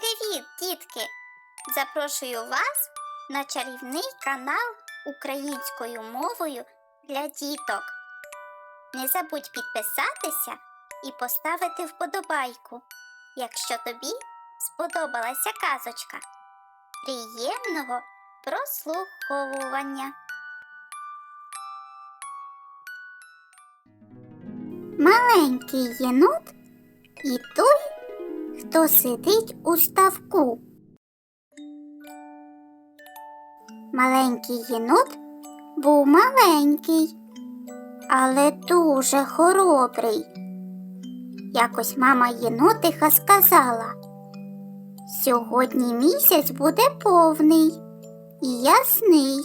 Привіт, дітки! Запрошую вас на чарівний канал українською мовою для діток. Не забудь підписатися і поставити вподобайку, якщо тобі сподобалася казочка. Приємного прослуховування. Маленький єнот і той, хто сидить у ставку. Маленький єнот був маленький, але дуже хоробрий. Якось мама єнотиха сказала, сьогодні місяць буде повний і ясний.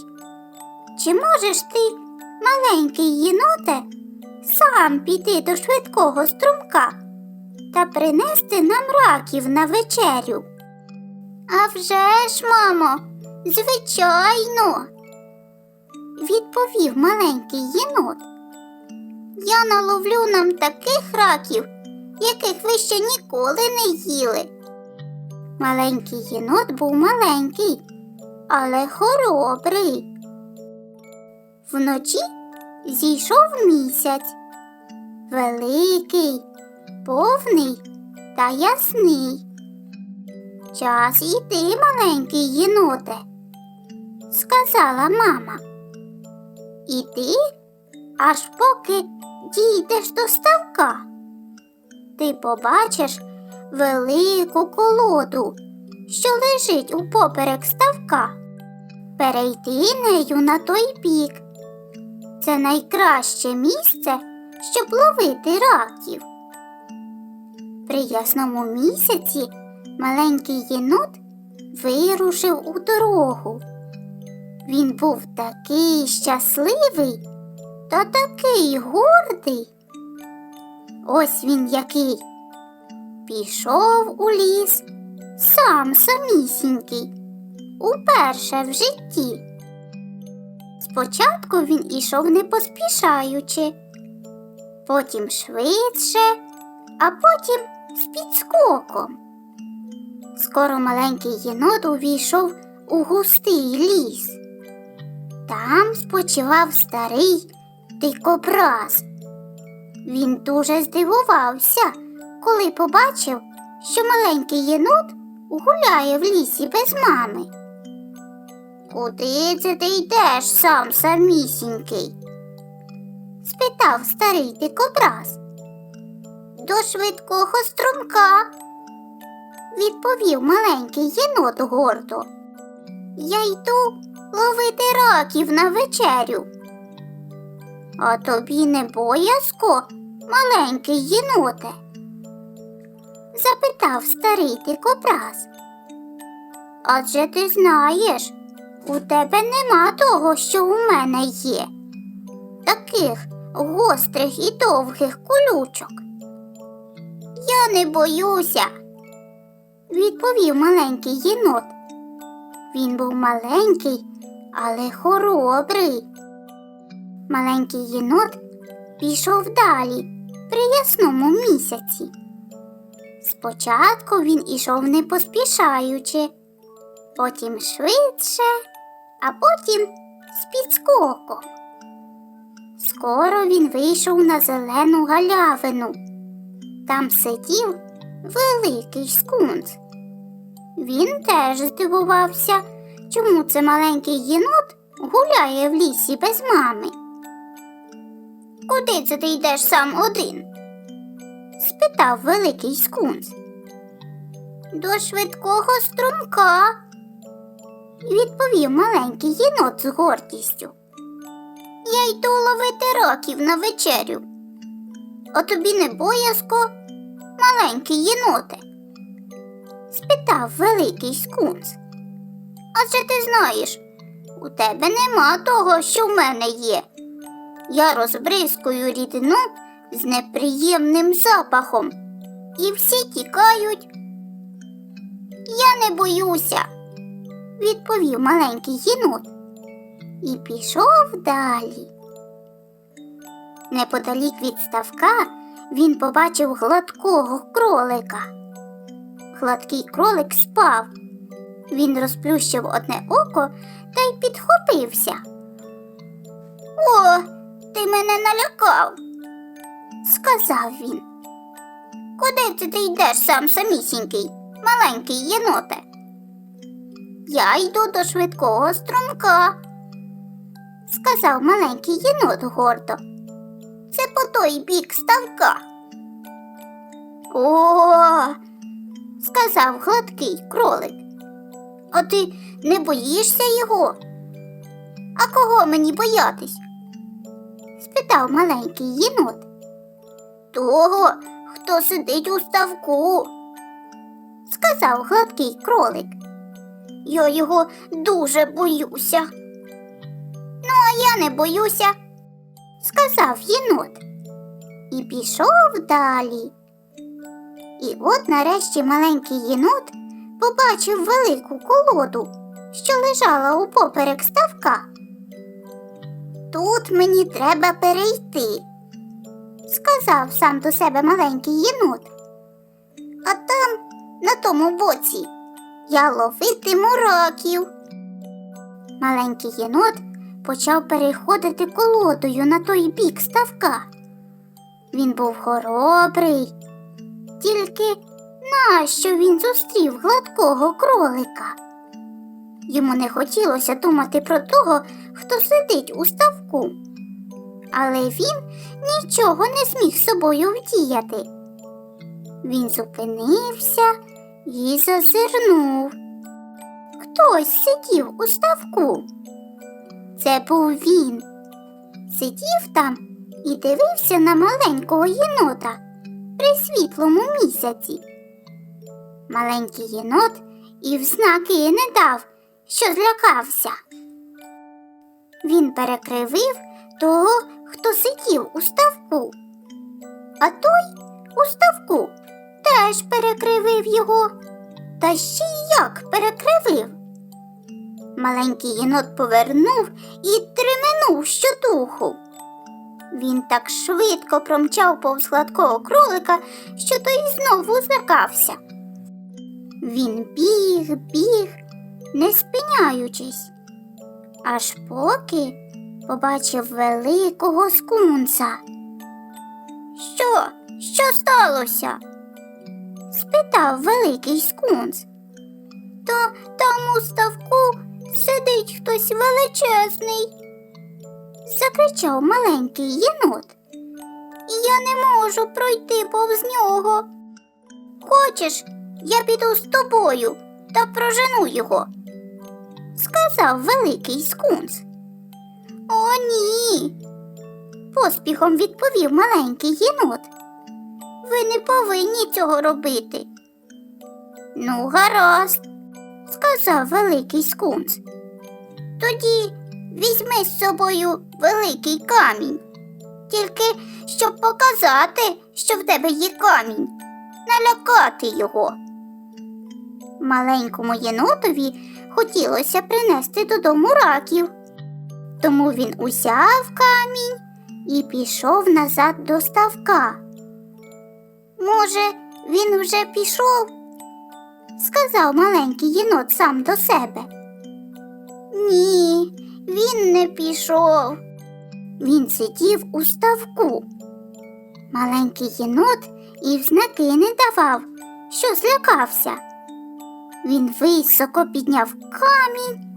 Чи можеш ти, маленький єноте, сам піти до швидкого струмка? Та принести нам раків на вечерю. А вже ж, мамо, звичайно, відповів маленький єнот. Я наловлю нам таких раків, яких ви ще ніколи не їли. Маленький єнот був маленький, але хоробрий. Вночі зійшов місяць, великий, повний та ясний. Час йти, маленький єноте, сказала мама. Іти, аж поки дійдеш до ставка. Ти побачиш велику колоду, що лежить упоперек ставка. Перейти нею на той бік. Це найкраще місце, щоб ловити раків. При ясному місяці маленький єнот вирушив у дорогу. Він був такий щасливий та такий гордий. Ось він який. Пішов у ліс сам самісінький, уперше в житті. Спочатку він ішов не поспішаючи, потім швидше, а потім з підскоком. Скоро маленький єнот увійшов у густий ліс. Там спочивав старий дикобраз. Він дуже здивувався, коли побачив, що маленький єнот гуляє в лісі без мами. Куди це ти йдеш сам самісінький? спитав старий дикобраз до швидкого струмка, відповів маленький єнот гордо. Я йду ловити раків на вечерю. А тобі не боязко, маленький єноте? запитав старий дикобраз. Адже ти знаєш, у тебе нема того, що у мене є, таких гострих і довгих колючок. Я не боюся, відповів маленький єнот. Він був маленький, але хоробрий. Маленький єнот пішов далі при ясному місяці. Спочатку він ішов не поспішаючи, потім швидше, а потім з підскоком. Скоро він вийшов на зелену галявину. Там сидів великий скунс. Він теж здивувався, чому це маленький єнот гуляє в лісі без мами. Куди це ти йдеш сам один? спитав великий скунс. До швидкого струмка, відповів маленький єнот з гордістю. Я йду ловити раків на вечерю. А тобі не боязко, маленький єноте? спитав великий скунс. Адже ти знаєш, у тебе нема того, що в мене є. Я розбризкую рідину з неприємним запахом, і всі тікають. Я не боюся, відповів маленький єнот і пішов далі. Неподалік від ставка він побачив гладкого кролика. Гладкий кролик спав. Він розплющив одне око та й підхопився. О, ти мене налякав, сказав він. Куди це ти йдеш сам самісінький, маленький єноте? Я йду до швидкого струмка, сказав маленький єнот гордо. Це по той бік ставка. О, сказав гладкий кролик. А ти не боїшся його? А кого мені боятись? спитав маленький єнот. Того, хто сидить у ставку, сказав гладкий кролик. Я його дуже боюся. Ну, а я не боюся, сказав єнот і пішов далі. І от нарешті маленький єнот побачив велику колоду, що лежала упоперек ставка. Тут мені треба перейти, сказав сам до себе маленький єнот. А там, на тому боці, я ловитиму раків. Маленький єнот почав переходити колодою на той бік ставка. Він був хоробрий, тільки нащо він зустрів гладкого кролика? Йому не хотілося думати про того, хто сидить у ставку. Але він нічого не зміг собою вдіяти. Він зупинився і зазирнув. Хтось сидів у ставку. Це був він. Сидів там і дивився на маленького єнота при світлому місяці. Маленький єнот і в знаки не дав, що злякався. Він перекривив того, хто сидів у ставку, а той у ставку теж перекривив його. Та ще й як перекривив. Маленький єнот повернув і триминув щодуху. Він так швидко промчав повз гладкого кролика, що той знову злякався. Він біг, біг, не спиняючись, аж поки побачив великого скунса. Що? Що сталося? спитав великий скунс. То там у ставку сидить хтось величезний, закричав маленький єнот. Я не можу пройти повз нього. Хочеш, я піду з тобою та прожену його, сказав великий скунс. О, ні. поспіхом відповів маленький єнот. Ви не повинні цього робити. Ну, гаразд, сказав великий скунс. Тоді візьми з собою великий камінь, тільки щоб показати, що в тебе є камінь, налякати його. Маленькому єнотові хотілося принести додому раків, тому він узяв камінь і пішов назад до ставка. Може, він вже пішов? Сказав маленький єнот сам до себе. Ні, він не пішов. Він сидів у ставку. Маленький єнот і в знаки не давав, що злякався. Він високо підняв камінь.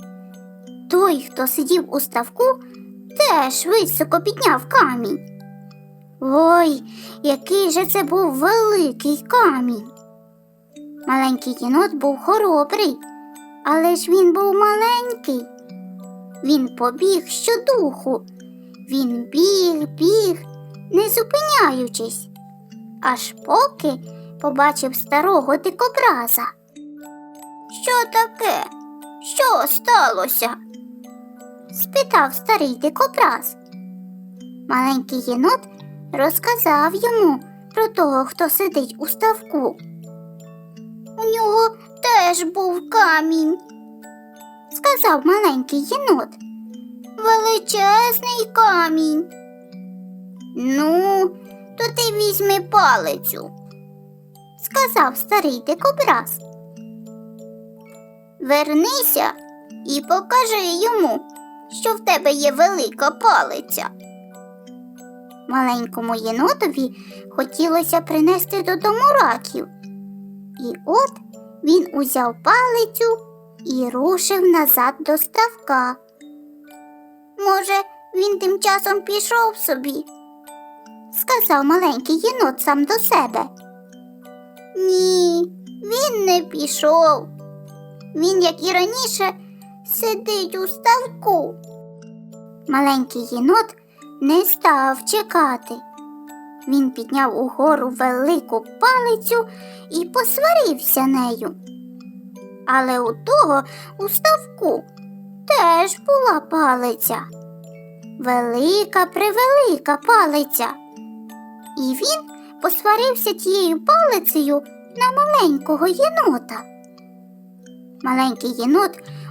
Той, хто сидів у ставку, теж високо підняв камінь. Ой, який же це був великий камінь. Маленький єнот був хоробрий, але ж він був маленький. Він побіг щодуху. Він біг, біг, не зупиняючись, аж поки побачив старого дикобраза. Що таке? Що сталося? спитав старий дикобраз. Маленький єнот розказав йому про того, хто сидить у ставку. У нього теж був камінь, сказав маленький єнот. Величезний камінь. Ну, то ти візьми палицю, сказав старий дикобраз. Вернися і покажи йому, що в тебе є велика палиця. Маленькому єнотові хотілося принести додому раків. І от він узяв палицю і рушив назад до ставка. Може, він тим часом пішов собі, сказав маленький єнот сам до себе. Ні, він не пішов. Він, як і раніше, сидить у ставку. Маленький єнот не став чекати. Він підняв угору велику палицю і посварився нею. Але у того у ставку теж була палиця. Велика превелика палиця. І він посварився тією палицею на маленького єнота. Маленький єнот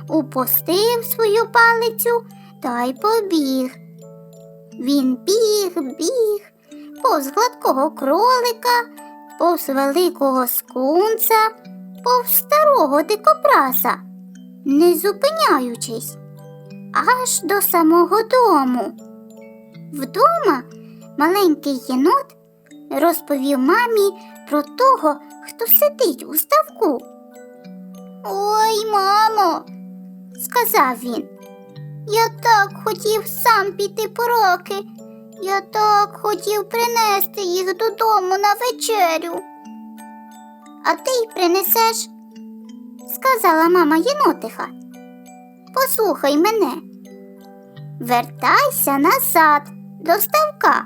упустив свою палицю та й побіг. Він біг, біг, повз гладкого кролика, повз великого скунса, повз старого дикобраза, не зупиняючись, аж до самого дому. Вдома маленький єнот розповів мамі про того, хто сидить у ставку. Ой, мамо, сказав він. Я так хотів сам піти по роки. Я так хотів принести їх додому на вечерю. А ти й принесеш, сказала мама єнотиха. Послухай мене. Вертайся назад до ставка,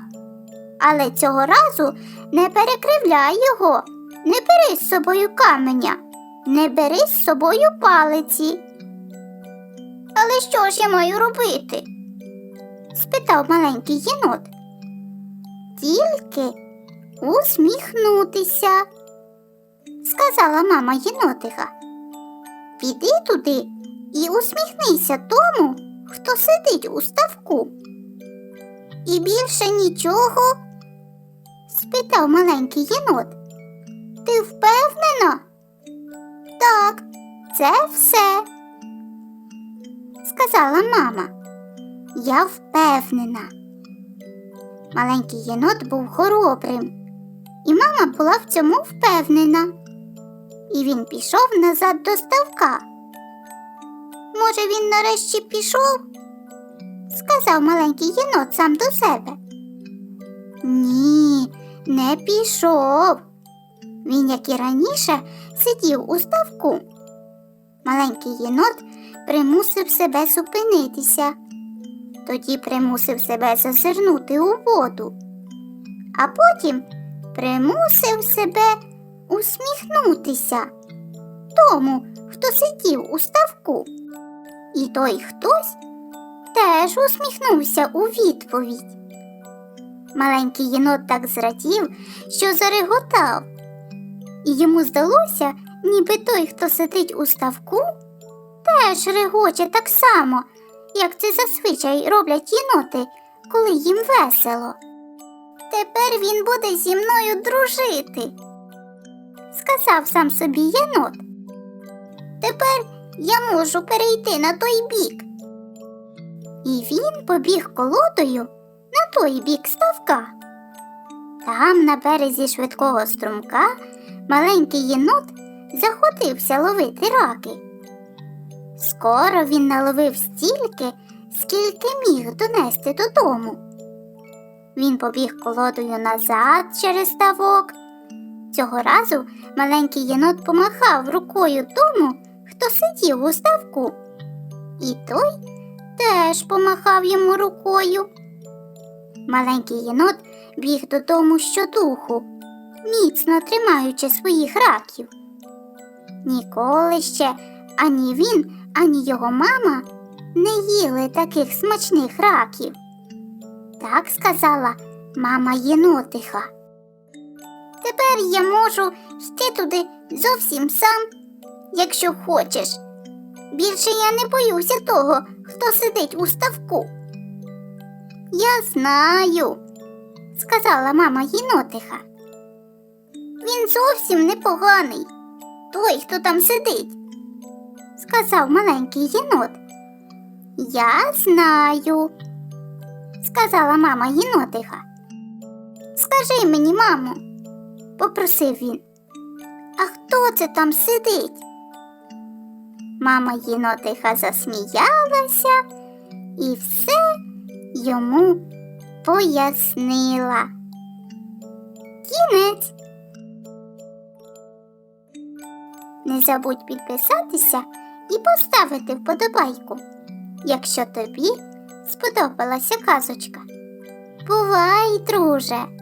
але цього разу не перекривляй його, не бери з собою каменя, не бери з собою палиці. Але що ж я маю робити? Спитав маленький єнот. Тільки усміхнутися, сказала мама єнотиха. Піди туди і усміхнися тому, хто сидить у ставку. І більше нічого? спитав маленький єнот. Ти впевнена? Так, це все сказала мама. Я впевнена. Маленький єнот був хоробрим, і мама була в цьому впевнена. І він пішов назад до ставка. Може, він нарешті пішов? сказав маленький єнот сам до себе. Ні, не пішов. Він, як і раніше, сидів у ставку. Маленький єнот примусив себе зупинитися, тоді примусив себе зазирнути у воду, а потім примусив себе усміхнутися тому, хто сидів у ставку. І той хтось теж усміхнувся у відповідь. Маленький єнот так зрадів, що зареготав, і йому здалося, ніби той, хто сидить у ставку, теж регоче так само, як це зазвичай роблять єноти, коли їм весело. Тепер він буде зі мною дружити, сказав сам собі єнот. Тепер я можу перейти на той бік. І він побіг колодою на той бік ставка. Там, на березі швидкого струмка, маленький єнот заходився ловити раки. Скоро він наловив стільки, скільки міг донести додому. Він побіг колодою назад через ставок. Цього разу маленький єнот помахав рукою тому, хто сидів у ставку. І той теж помахав йому рукою. Маленький єнот біг додому щодуху, міцно тримаючи своїх раків. Ніколи ще ані він, ані його мама не їли таких смачних раків. Так сказала мама єнотиха. Тепер я можу йти туди зовсім сам, якщо хочеш. Більше я не боюся того, хто сидить у ставку. Я знаю, сказала мама єнотиха. Він зовсім непоганий. Той, хто там сидить, сказав маленький єнот. Я знаю, сказала мама єнотиха. Скажи мені, мамо, попросив він. А хто це там сидить? Мама єнотиха засміялася і все йому пояснила. Кінець. Не забудь підписатися і поставити вподобайку, якщо тобі сподобалася казочка. Бувай, друже!